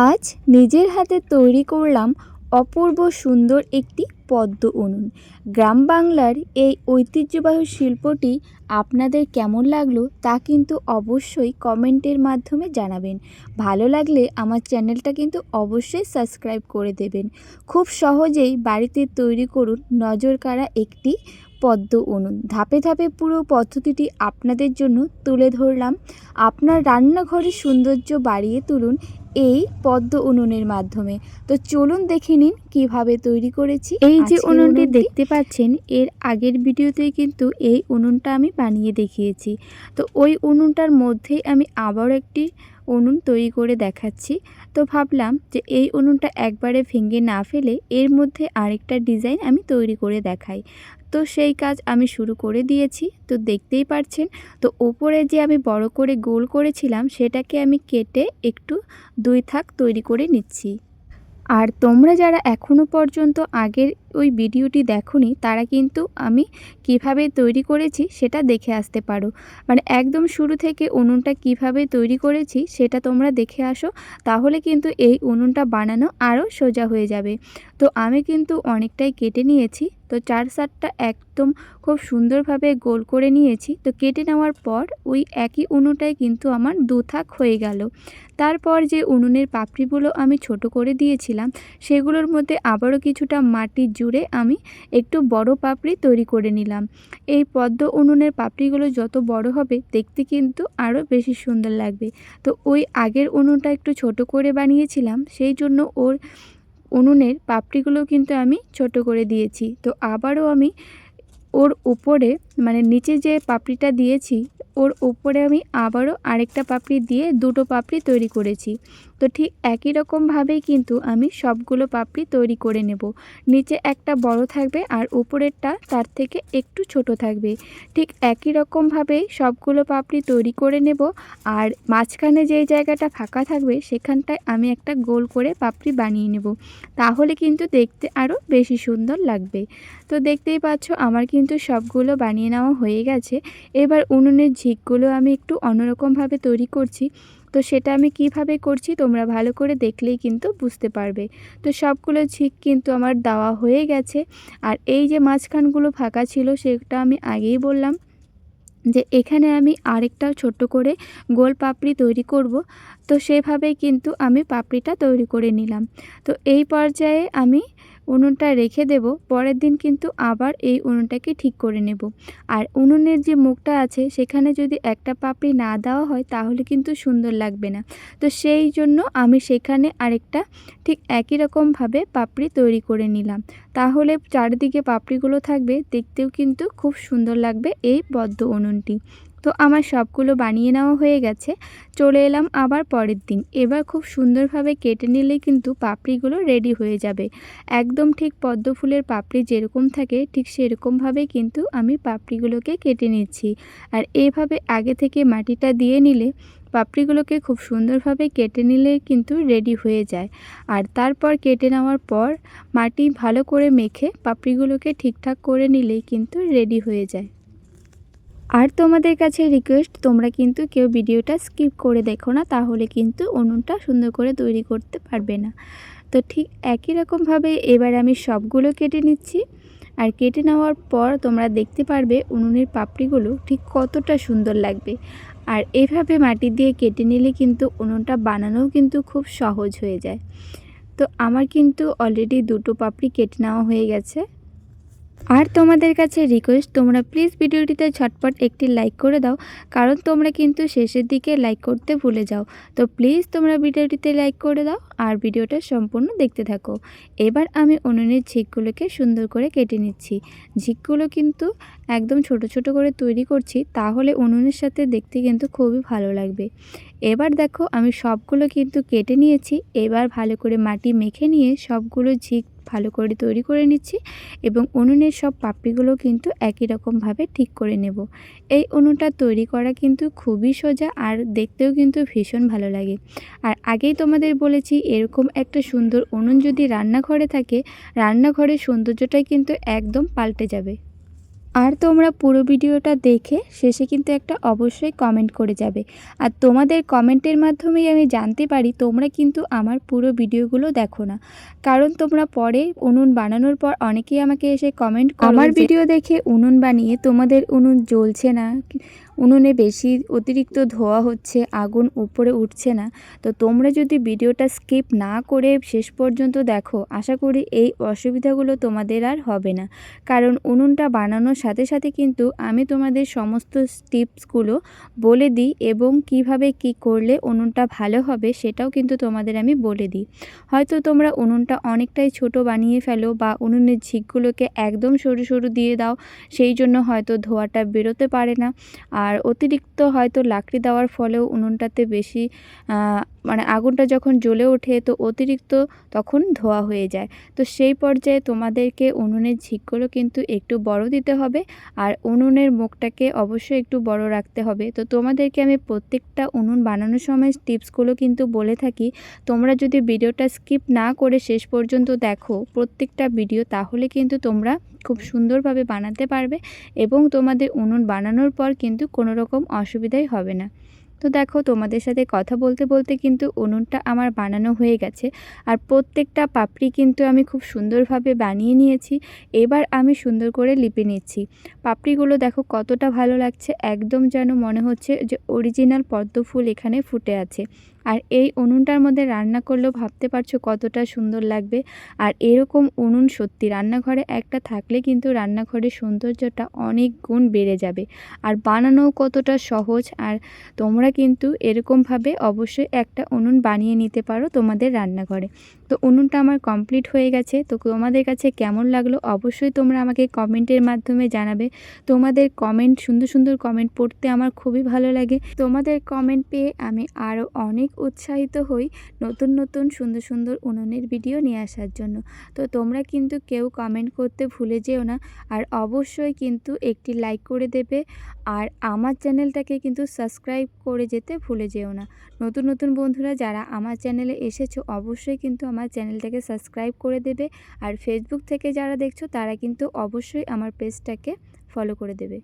আজ নিজের হাতে তৈরি করলাম অপূর্ব সুন্দর একটি পদ্ম উনুন। গ্রাম বাংলার এই ঐতিহ্যবাহী শিল্পটি আপনাদের কেমন লাগল তা কিন্তু অবশ্যই কমেন্টের মাধ্যমে জানাবেন। ভালো লাগলে আমার চ্যানেলটা কিন্তু অবশ্যই সাবস্ক্রাইব করে দেবেন। খুব সহজেই বাড়িতে তৈরি করুন নজর কাড়া একটি পদ্ম উনুন। ধাপে ধাপে পুরো পদ্ধতিটি আপনাদের জন্য তুলে ধরলাম। আপনার রান্নাঘরের সৌন্দর্য বাড়িয়ে তুলুন এই পদ্ম উনুনের মাধ্যমে। তো চলুন দেখে নিন কীভাবে তৈরি করেছি। এই যে উনুনটি দেখতে পাচ্ছেন এর আগের ভিডিওতেই কিন্তু এই উনুনটা আমি বানিয়ে দেখিয়েছি। তো ওই উনুনটার মধ্যেই আমি আবার একটি উনুন তৈরি করে দেখাচ্ছি। তো ভাবলাম যে এই উনুনটা একবারে ভেঙে না ফেলে এর মধ্যে আরেকটা ডিজাইন আমি তৈরি করে দেখাই। তো সেই কাজ আমি শুরু করে দিয়েছি। তো দেখতেই পারছেন, তো ওপরে যে আমি বড় করে গোল করেছিলাম, সেটাকে আমি কেটে একটু দুই থাক তৈরি করে নিচ্ছি। আর তোমরা যারা এখনও পর্যন্ত আগের ওই ভিডিওটি দেখোনি, তারা কিন্তু আমি কীভাবে তৈরি করেছি সেটা দেখে আসতে পারো। মানে একদম শুরু থেকে উনুনটা কীভাবে তৈরি করেছি সেটা তোমরা দেখে আসো, তাহলে কিন্তু এই উনুনটা বানানো আরও সোজা হয়ে যাবে। তো আমি কিন্তু অনেকটাই কেটে নিয়েছি। তো চার সাতটা একদম খুব সুন্দরভাবে গোল করে নিয়েছি। তো কেটে নেওয়ার পর ওই একই উনুনটাই কিন্তু আমার দু থাক হয়ে গেল। তারপর যে উনুনের পাপড়িগুলো আমি ছোট করে দিয়েছিলাম, সেগুলোর মধ্যে আবারও কিছুটা মাটি জুড়ে আমি একটু বড় পাপড়ি তৈরি করে নিলাম। এই পদ্ম উনুনের পাপড়িগুলো যত বড় হবে, দেখতে কিন্তু আরও বেশি সুন্দর লাগবে। তো ওই আগের উনুনটা একটু ছোট করে বানিয়েছিলাম, সেই জন্য ওর উনুনের পাপড়িগুলো কিন্তু আমি ছোট করে দিয়েছি। তো আবারও আমি ওর উপরে মানে নিচে যে পাপড়িটা দিয়েছি ওর উপরে আমি আবারও আরেকটা পাপড়ি দিয়ে দুটো পাপড়ি তৈরি করেছি। তো ঠিক একই রকমভাবেই কিন্তু আমি সবগুলো পাপড়ি তৈরি করে নেব। নিচে একটা বড় থাকবে আর উপরেরটা তার থেকে একটু ছোট থাকবে। ঠিক একই রকমভাবেই সবগুলো পাপড়ি তৈরি করে নেব আর মাঝখানে যেই জায়গাটা ফাঁকা থাকবে সেখানটায় আমি একটা গোল করে পাপড়ি বানিয়ে নেব। তাহলে কিন্তু দেখতে আরও বেশি সুন্দর লাগবে। তো দেখতেই পাচ্ছ আমার কিন্তু সবগুলো বানিয়ে নেওয়া হয়ে গেছে। এবার উনুনের ঝিকগুলো আমি একটু অন্যরকমভাবে তৈরি করছি। তো সেটা আমি কীভাবে করছি তোমরা ভালো করে দেখলেই কিন্তু বুঝতে পারবে। তো সবগুলো ঝিক কিন্তু আমার দেওয়া হয়ে গেছে। আর এই যে মাঝখানগুলো ফাঁকা ছিল সেটা আমি আগেই বললাম যে এখানে আমি আরেকটা ছোট্ট করে গোল পাপড়ি তৈরি করব। তো সেভাবেই কিন্তু আমি পাপড়িটা তৈরি করে নিলাম। তো এই পর্যায়ে আমি উনুনটা রেখে দেব, পরের দিন কিন্তু আবার এই উনুনটাকে ঠিক করে নেব। আর উনুনের যে মুখটা আছে, সেখানে যদি একটা পাপড়ি না দেওয়া হয়, তাহলে কিন্তু সুন্দর লাগবে না। তো সেই জন্য আমি সেখানে আরেকটা ঠিক একই রকমভাবে পাপড়ি তৈরি করে নিলাম। তাহলে চারিদিকে পাপড়িগুলো থাকবে, দেখতেও কিন্তু খুব সুন্দর লাগবে এই বদ্ধ উনুনটি। তো আমার সবগুলো বানিয়ে নেওয়া হয়ে গেছে। চলে এলাম আবার পরের দিন। এবার খুব সুন্দরভাবে কেটে নিলে কিন্তু পাপড়িগুলো রেডি হয়ে যাবে। একদম ঠিক পদ্ম ফুলের পাপড়ি যেরকম থাকে, ঠিক সেরকমভাবে কিন্তু আমি পাপড়িগুলোকে কেটে নিচ্ছি। আর এইভাবে আগে থেকে মাটিটা দিয়ে নিলে পাপড়িগুলোকে খুব সুন্দরভাবে কেটে নিলে কিন্তু রেডি হয়ে যায়। আর তারপর কেটে নেওয়ার পর মাটি ভালো করে মেখে পাপড়িগুলোকে ঠিকঠাক করে নিলেই কিন্তু রেডি হয়ে যায়। আর তোমাদের কাছে রিকোয়েস্ট তোমরা কিন্তু কেউ ভিডিওটা স্কিপ করে দেখো না, তাহলে কিন্তু উনুনটা সুন্দর করে তৈরি করতে পারবে না। তো ঠিক একই রকমভাবে এবার আমি সবগুলো কেটে নিচ্ছি। আর কেটে নেওয়ার পর তোমরা দেখতে পারবে উনুনের পাপড়িগুলো ঠিক কতটা সুন্দর লাগবে। আর এভাবে মাটি দিয়ে কেটে নিলে কিন্তু উনুনটা বানানোও কিন্তু খুব সহজ হয়ে যায়। তো আমার কিন্তু অলরেডি দুটো পাপড়ি কেটে নেওয়া হয়ে গেছে। আর তোমাদের কাছে রিকোয়েস্ট তোমরা প্লিজ ভিডিওটিতে ঝটপট একটি লাইক করে দাও, কারণ তোমরা কিন্তু শেষের দিকে লাইক করতে ভুলে যাও। তো প্লিজ তোমরা ভিডিওটিতে লাইক করে দাও আর ভিডিওটা সম্পূর্ণ দেখতে থাকো। এবার আমি উনুনের ঝিকগুলোকে সুন্দর করে কেটে নিচ্ছি। ঝিকগুলো কিন্তু একদম ছোট ছোট করে তৈরি করছি, তাহলে উনুনের সাথে দেখতে কিন্তু খুবই ভালো লাগবে। এবার দেখো আমি সবগুলো কিন্তু কেটে নিয়েছি, এবার ভালো করে মাটি মেখে নিয়ে সবগুলো ঝিক ভালো করে তৈরি করে নিচ্ছি এবং উনুনের সব পাপড়িগুলো কিন্তু একই রকমভাবে ঠিক করে নেব। এই উনুনটা তৈরি করা কিন্তু খুবই সোজা আর দেখতেও কিন্তু ভীষণ ভালো লাগে। আর আগেই তোমাদের বলেছি এরকম একটা সুন্দর উনুন যদি রান্নাঘরে থাকে, রান্নাঘরের সৌন্দর্যটাই কিন্তু একদম পাল্টে যাবে। আর তোমরা পুরো ভিডিওটা দেখে শেষে কিন্তু একটা অবশ্যই কমেন্ট করে যাবে। আর তোমাদের কমেন্টের মাধ্যমেই আমি জানতে পারি তোমরা কিন্তু আমার পুরো ভিডিওগুলো দেখো না। কারণ তোমরা পরে উনুন বানানোর পর অনেকেই আমাকে এসে কমেন্ট আমার ভিডিও দেখে উনুন বানিয়ে তোমাদের উনুন জ্বলছে না উনুনে বেশি অতিরিক্ত ধোয়া হচ্ছে, আগুন উপরে উঠছে না। তো তোমরা যদি ভিডিওটা স্কিপ না করে শেষ পর্যন্ত দেখো, আশা করি এই অসুবিধাগুলো তোমাদের আর হবে না। কারণ উনুনটা বানানোর সাথে সাথে কিন্তু আমি তোমাদের সমস্ত টিপসগুলো বলে দিই এবং কীভাবে কি করলে উনুনটা ভালো হবে সেটাও কিন্তু তোমাদের আমি বলে দিই। হয়তো তোমরা উনুনটা অনেকটাই ছোট বানিয়ে ফেলো বা উনুনের ঝিকগুলোকে একদম সরু সরু দিয়ে দাও, সেই জন্য হয়তো ধোয়াটা বেরোতে পারে না। আর অতিরিক্ত হয়তো লাকড়ি দেওয়ার ফলেও উনুনটাতে বেশি মানে আগুনটা যখন জ্বলে ওঠে, তো অতিরিক্ত তখন ধোয়া হয়ে যায়। তো সেই পর্যায়ে তোমাদেরকে উনুনের ঝিকগুলো কিন্তু একটু বড় দিতে হবে আর উনুনের মুখটাকে অবশ্যই একটু বড় রাখতে হবে। তো তোমাদেরকে আমি প্রত্যেকটা উনুন বানানোর সময় টিপসগুলো কিন্তু বলে থাকি। তোমরা যদি ভিডিওটা স্কিপ না করে শেষ পর্যন্ত দেখো প্রত্যেকটা ভিডিও, তাহলে কিন্তু তোমরা খুব সুন্দরভাবে বানাতে পারবে এবং তোমাদের উনুন বানানোর পর কিন্তু কোনো রকম অসুবিধাই হবে না। তো দেখো, তোমাদের সাথে কথা বলতে বলতে কিন্তু উনুনটা আমার বানানো হয়ে গেছে। আর প্রত্যেকটা পাপড়ি কিন্তু আমি খুব সুন্দরভাবে বানিয়ে নিয়েছি। এবার আমি সুন্দর করে লিপে নিচ্ছি। পাপড়িগুলো দেখো কতটা ভালো লাগছে। একদম যেন মনে হচ্ছে যে অরিজিনাল পদ্ম ফুল এখানে ফুটে আছে। আর এই উনুনটার মধ্যে রান্না করলেও ভাবতে পারছ কতটা সুন্দর লাগবে। আর এরকম উনুন সত্যি রান্নাঘরে একটা থাকলে কিন্তু রান্নাঘরের সৌন্দর্যটা অনেক গুণ বেড়ে যাবে। আর বানানোও কতটা সহজ। আর তোমরা কিন্তু এরকমভাবে অবশ্যই একটা উনুন বানিয়ে নিতে পারো তোমাদের রান্নাঘরে। তো উনুনটা আমার কমপ্লিট হয়ে গেছে। তো তোমাদের কাছে কেমন লাগল অবশ্যই তোমরা আমাকে কমেন্টের মাধ্যমে জানাবে। তোমাদের কমেন্ট, সুন্দর সুন্দর কমেন্ট পড়তে আমার খুবই ভালো লাগে। তোমাদের কমেন্ট পেয়ে আমি আরও অনেক উৎসাহিত হই নতুন নতুন সুন্দর সুন্দর উনুনের ভিডিও নিয়ে আসার জন্য। তো তোমরা কিন্তু কেউ কমেন্ট করতে ভুলে যেও না। আর অবশ্যই কিন্তু একটি লাইক করে দেবে। আর আমার চ্যানেলটাকে কিন্তু সাবস্ক্রাইব করে যেতে ভুলে যেও না। নতুন নতুন বন্ধুরা যারা আমার চ্যানেলে এসেছ, অবশ্যই কিন্তু আমার চ্যানেলটাকে সাবস্ক্রাইব করে দেবে। আর ফেসবুক থেকে যারা দেখছ, তারা কিন্তু অবশ্যই আমার পেজটাকে ফলো করে দেবে।